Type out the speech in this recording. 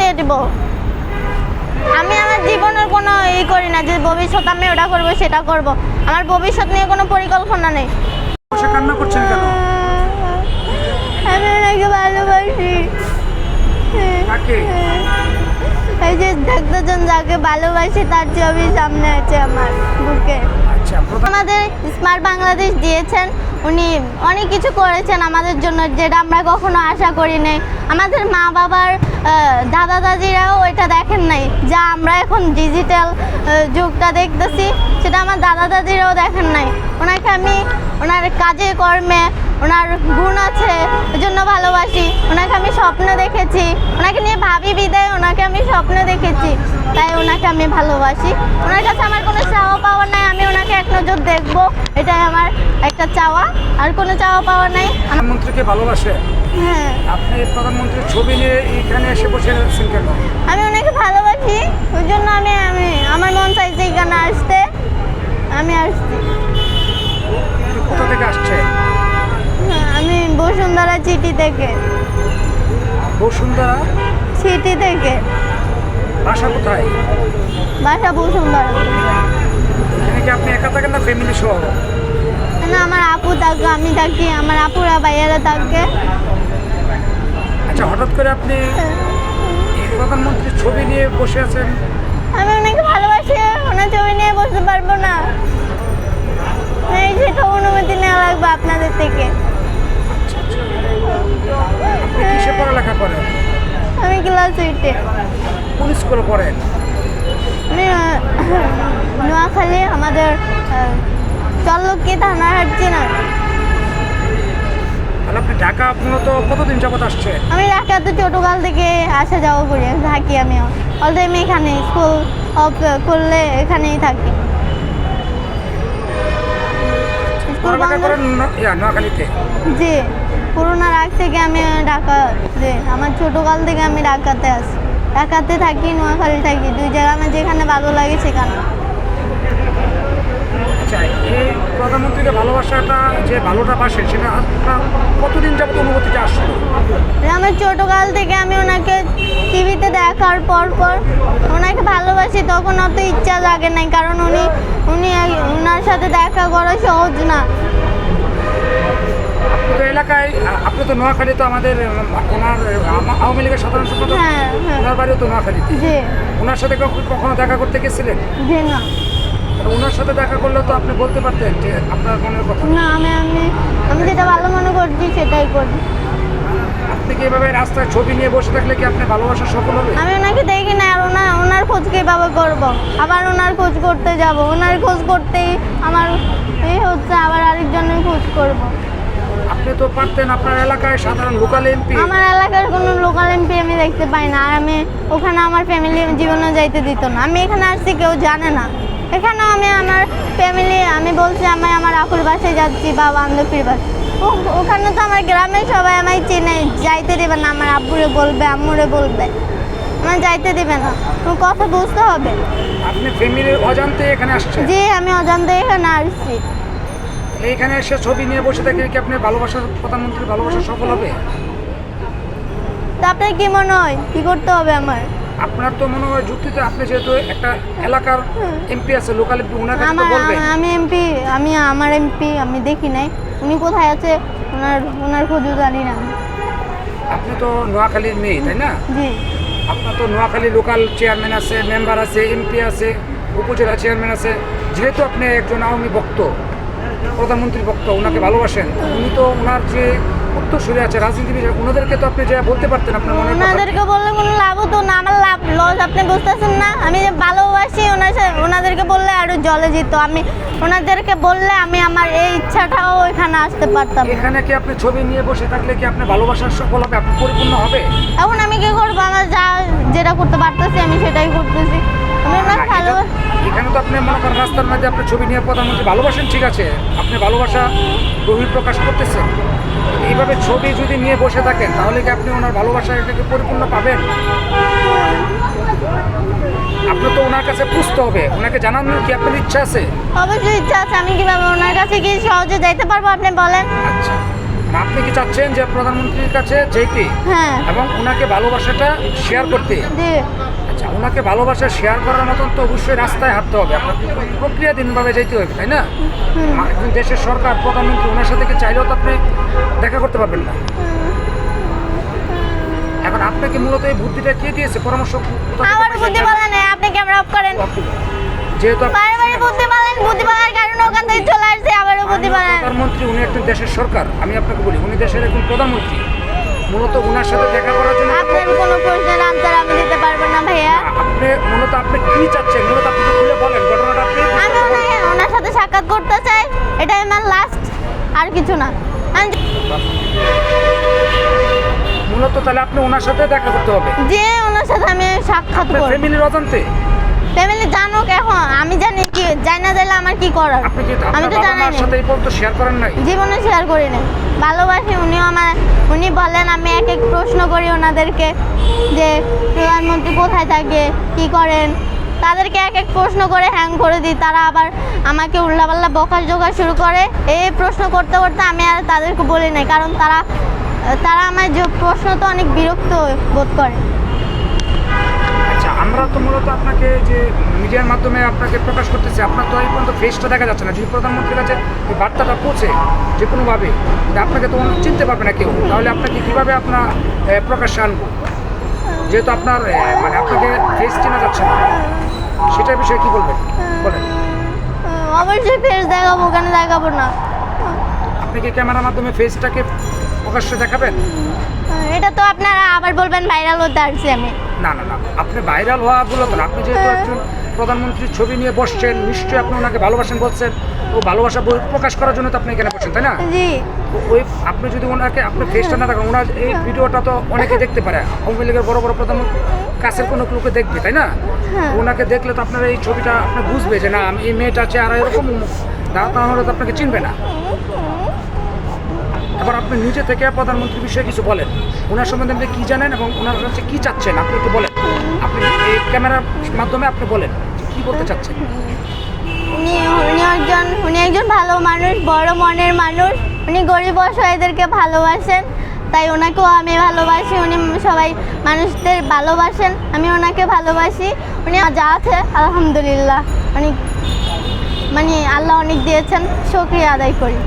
দিয়ে দিব। আমি আমার জীবনের কোনো ই করি না যে ভবিষ্যৎ আমি ওটা করব সেটা করব। আমার ভবিষ্যৎ নিয়ে কোনো পরিকল্পনা নেই। কান্না করছেন কেন? আমি ওনাকে ভালোবাসি। এই যে দেখতেছেন যাকে ভালোবাসি তার ছবি সামনে আছে আমার বুকে। আচ্ছা আমাদের স্মার্ট বাংলাদেশ দিয়েছেন। উনি অনেক কিছু করেছেন আমাদের জন্য যেটা আমরা কখনো আশা করি নাই। আমাদের মা বাবার দাদা দাদিরাও এটা দেখেন নাই। যা আমরা এখন ডিজিটাল যুগটা দেখতেছি, সেটা আমার দাদা দাদিরাও দেখেন নাই। ওনাকে আমি, ওনার কাজে কর্মে, ওনার গুণ আছে স্বপ্ন দেখেছি। ওনাকে নিয়ে ভাবি বিদায় ওনাকে আমি স্বপ্ন দেখেছি। তাই ওনাকে আমি ভালোবাসি। ওনার কাছে আমার কোনো চাওয়া পাওয়া নাই আমি ওনাকে এক নজর দেখব। এটাই আমার একটা চাওয়া। আর কোনো চাওয়া পাওয়া নাই। প্রধানমন্ত্রীকে ভালোবাসে? হ্যাঁ। আপনি প্রধানমন্ত্রীর ছবি নিয়ে এখানে এসে বসে আছেন কেন? আমি ওনাকে ভালোবাসি। ওই জন্য আমি আমি আমার মন চাইছে এখানে আসতে। আমি আসছি। কোথা থেকে আসছে? হ্যাঁ, আমি বসুন্ধরা চিঠি থেকে। বসুন্ধরা? চিঠি থেকে। বাসা কোথায়? বাসা বসুন্ধরা। এখানে কি আপনি একা থাকেন না ফ্যামিলি সহ? না আমার আপু থাকে আমি থাকি আমার আপুরা ভাইয়ারা থাকে। আচ্ছা হঠাৎ করে আপনি প্রধানমন্ত্রীর ছবি নিয়ে বসে আছেন? আমি ওনাকে ভালোবাসি ওনার ছবি নিয়ে বসতে পারব না। এই সেটা অনুমতি নেওয়া লাগবে আপনাদের এইটে কোন স্কুলে পড়েন আমি নোয়াখালী আমাদের আহ, চল্লক্কি থানা হাঁটছি না। তাহলে আপনি ঢাকা মূলত কতদিন যাবত আসছে? আমি ঢাকাতে ছোটোকাল থেকে আসা যাওয়া করি থাকি আমি অলরেডি আমি এখানে স্কুল করলে এখানেই থাকি। পড়ালেখা করেন নোয়াখালীতে? জি করোনার আগ থেকে আমি ঢাকা যে আমার ছোটোকাল থেকে আমি ঢাকাতে আসি ঢাকাতে থাকি নোয়াখালী থাকি দুই জায়গা আমার যেখানে ভালো লাগে সেখানে। আচ্ছা ভালোবাসাটা যে ভালোটা বাসেন সেটা কতদিন যাবত অনুভূতিটা আসলো? আমার ছোটোকাল থেকে আমি ওনাকে টিভিতে দেখার পর পর ওনাকে ভালোবাসি তখন অত ইচ্ছা জাগে নাই কারণ উনি উনি ওনার সাথে দেখা করা সহজ না। এলাকায় আপনি তো নোয়াখালী তো আমাদের ওনার আওয়ামী লীগের সাধারণ সম্পাদক হ্যাঁ হ্যাঁ। ওনার বাড়িও তো নোয়াখালীতে ওনার সাথে কখ- কখনো দেখা করতে গেছিলেন? না। ওনার সাথে দেখা করলে তো আপনি বলতে পারতেন যে আপনার মনের কথা। না আমি আমি আমি যেটা ভালো মনে করছি সেটাই করি আপনি কি এভাবে রাস্তায় ছবি নিয়ে বসে থাকলে কি আপনি ভালোবাসা সফল হবে? আমি ওনাকে দেখি না আর ওনার ওনার খোঁজ কীভাবে করব? আবার ওনার খোঁজ করতে যাব ওনার খোঁজ করতেই আমার এই হচ্ছে আবার আরেকজনের খোঁজ করব। আপনি তো পারতেন আপনার এলাকায় সাধারণ লোকাল এমপি আমার এলাকার কোনো লোকাল এমপি আমি দেখতে পাই না আর আমি ওখানে আমার ফ্যামিলি জীবনে যাইতে দিত না। আমি এখানে আসছি কেউ জানে না। এখানেও আমি আমার ফ্যামিলি আমি বলছি আমি আমার আপুর বাসায় যাচ্ছি বা বান্ধবীর বাসায়। ওখানে তো আমার গ্রামের সবাই আমায় চেনে যাইতে দেবে না আমার আব্বুরে বলবে আম্মুরে বলবে। আমার যাইতে দেবে না। কথা বুঝতে হবে। আপনি ফ্যামিলির অজান্তে এখানে আসছেন? জি আমি অজান্তে এখানে আসছি। এইখানে এসে ছবি নিয়ে বসে থাকলে কি আপনি ভালোবাসা প্রধানমন্ত্রীর ভালোবাসা সফল হবে? তা আপনার কি মনে হয়? কি করতে হবে আমার? আপনার তো মনে হয় যুক্তিতে আপনি যেহেতু একটা এলাকার এমপি আছে লোকাল এমপি ওনার কাছে তো আমার বলবেন। আমি এমপি আমি আমার এমপি আমি দেখি নাই। উনি কোথায় আছে? ওনার ওনার খোঁজও জানি না আমি। আপনি তো নোয়াখালীর মেয়ে তাই না? জি। আপনার তো নোয়াখালী লোকাল চেয়ারম্যান আছে মেম্বার আছে এমপি আছে উপজেলা চেয়ারম্যান আছে। যেহেতু আপনি একজন আওয়ামী ভক্ত প্রধানমন্ত্রীর ভক্ত ওনাকে ভালোবাসেন উনি তো ওনার যে উত্তরসূরি আছে রাজনীতিবিদ ওনাদেরকে তো আপনি যা বলতে পারতেন আপনার মনে ওনাদেরকে বললে কোনো লাভ হতো না আমার লাভ লস আপনি বুঝতেছেন না। আমি যে ভালোবাসি ওনার ওনাদেরকে বললে আরও জলে যেত আমি ওনাদেরকে বললে আমি আমার এই ইচ্ছাটাও এখানে আসতে পারতাম। এখানে কি আপনি ছবি নিয়ে বসে থাকলে কি আপনি ভালোবাসার সফল হবে আপনি পরিপূর্ণ হবে? এখন আমি কি করব? আমার যা যেটা করতে পারতেছি আমি সেটাই করতেছি আমি ওনার না, ভালো এটা- এখানে তো আপনি মনে করেন রাস্তার মধ্যে আপনি ছবি নিয়ে প্রধানমন্ত্রী ভালোবাসেন ঠিক আছে। আপনি ভালোবাসা বহির প্রকাশ করতেছেন। এইভাবে ছবি যদি নিয়ে বসে থাকেন তাহলে কি আপনি ওনার ভালোবাসা এটাকে পরিপূর্ণ পাবেন? আপনি তো ওনার কাছে বুঝতে হবে। ওনাকে জানানোর কি আপনার ইচ্ছা আছে? অবশ্যই ইচ্ছা আছে। আমি কীভাবে ওনার কাছে কি সহজে যাইতে পারব আপনি বলেন। আচ্ছা। আপনি কি চাচ্ছেন যে প্রধানমন্ত্রীর কাছে যেতে হ্যাঁ। এবং ওনাকে ভালোবাসাটা শেয়ার করতে? আচ্ছা ওনাকে ভালোবাসা শেয়ার করার মতন তো অবশ্যই রাস্তায় হাঁটতে হবে। আপনার প্রক্রিয়াধীনভাবে যেতে হবে তাই না? একজন দেশের সরকার প্রধানমন্ত্রী ওনার সাথে কি চাইলেও তো আপনি দেখা করতে পারবেন না? এখন আপনাকে মূলত এই বুদ্ধিটা কে দিয়েছে? পরামর্শ আমার? বুদ্ধি বলেন আপনি ক্যামেরা অফ করেন? যেহেতু বারে বারে বুদ্ধি বলেন বলার কারণে ওখান থেকে চলে আসছে আবারও মাননীয় প্রধানমন্ত্রী উনি একজন দেশের সরকার আমি আপনাকে বলি উনি দেশের একজন প্রধানমন্ত্রী। মূলত ওনার সাথে দেখা করার জন্য আপনার কোনো প্রশ্নের আনসার আমি দিতে পারব না ভাইয়া। আপনি মূলত আপনি কি চাচ্ছেন? মূলত আপনি খুলে বলেন ঘটনাটা আপনি আমি ওনাকে ওনার সাথে সাক্ষাৎ করতে চাই এটাই আমার লাস্ট আর কিছু না। মূলত তাহলে আপনি ওনার সাথে দেখা করতে হবে। যে ওনার সাথে আমি সাক্ষাৎ করব। ফ্যামিলির অজান্তে? ফ্যামিলি জানুক এখন আমি জানি কি জানি না জানলে আমার কি করার। আমি তো জানাই না সাথে এই পর্যন্ত শেয়ার করেন নাই? জীবনে শেয়ার করি না ভালোবাসি উনিও আমার উনি বলেন আমি এক এক প্রশ্ন করি ওনাদেরকে যে প্রধানমন্ত্রী কোথায় থাকে কি করেন? তাদেরকে এক এক প্রশ্ন করে হ্যাং করে দিই। তারা আবার আমাকে উল্লাপাল্লা বকা জোকা শুরু করে। এই প্রশ্ন করতে করতে আমি আর তাদেরকে বলি নাই কারণ তারা তারা আমার যে প্রশ্ন তো অনেক বিরক্ত বোধ করে। আমরা তো মূলত আপনাকে যে মিডিয়ার মাধ্যমে আপনাকে প্রকাশ করতেছি আপনার তো এই পর্যন্ত ফেসটা দেখা যাচ্ছে না। যদি প্রধানমন্ত্রীর কাছে এই বার্তাটা পৌঁছে যে কোনোভাবে আপনাকে তো চিনতে পারবে না কেউ। তাহলে আপনাকে কীভাবে আপনার প্রকাশ্যে আনব? যেহেতু আপনার মানে আপনাকে ফেস চেনা যাচ্ছে না। সেটার বিষয়ে কি বলবেন? বলেন। অবশ্যই ফেস দেখাবো কেন দেখাবো না? আপনি কি ক্যামেরার মাধ্যমে ফেসটাকে প্রকাশ্যে দেখাবেন? এটা তো আপনারা আবার বলবেন ভাইরাল হতে আসছি আমি। না না না আপনি ভাইরাল হওয়া বলো তো না। আপনি যেহেতু একজন প্রধানমন্ত্রীর ছবি নিয়ে বসছেন নিশ্চয়ই আপনি ওনাকে ভালোবাসেন বলছেন। ও ভালোবাসা প্রকাশ করার জন্য তো আপনি এখানে বসছেন তাই না? জি। ওই আপনি যদি ওনাকে আপনার ফেসটা না দেখেন ওনার এই ভিডিওটা তো অনেকে দেখতে পারে। আওয়ামী লীগের বড় বড় প্রধানমন্ত্রী কাছের কোনো লোকে দেখবে তাই না? হ্যাঁ। ওনাকে দেখলে তো আপনার এই ছবিটা আপনি বুঝবে যে না আমি এই মেয়েটা আছে আর এরকম না তাহলে তো আপনাকে চিনবে না। এবার আপনি নিজে থেকে প্রধানমন্ত্রী বিষয়ে কিছু বলেন। ওনার সম্বন্ধে আপনি কী জানেন এবং ওনার কাছে কী চাচ্ছেন? আপনি একটু বলেন। আপনি এই ক্যামেরার মাধ্যমে আপনি বলেন কী বলতে চাচ্ছেন। উনি উনি একজন উনি একজন ভালো মানুষ, বড় মনের মানুষ। উনি গরিব অসহায়দেরকে ভালোবাসেন। তাই ওনাকেও আমি ভালোবাসি। উনি সবাই মানুষদের ভালোবাসেন। আমি ওনাকে ভালোবাসি। উনি যা আছে, আলহামদুলিল্লাহ। অনেক মানে আল্লাহ অনেক দিয়েছেন। শুক্রিয়া আদায় করি।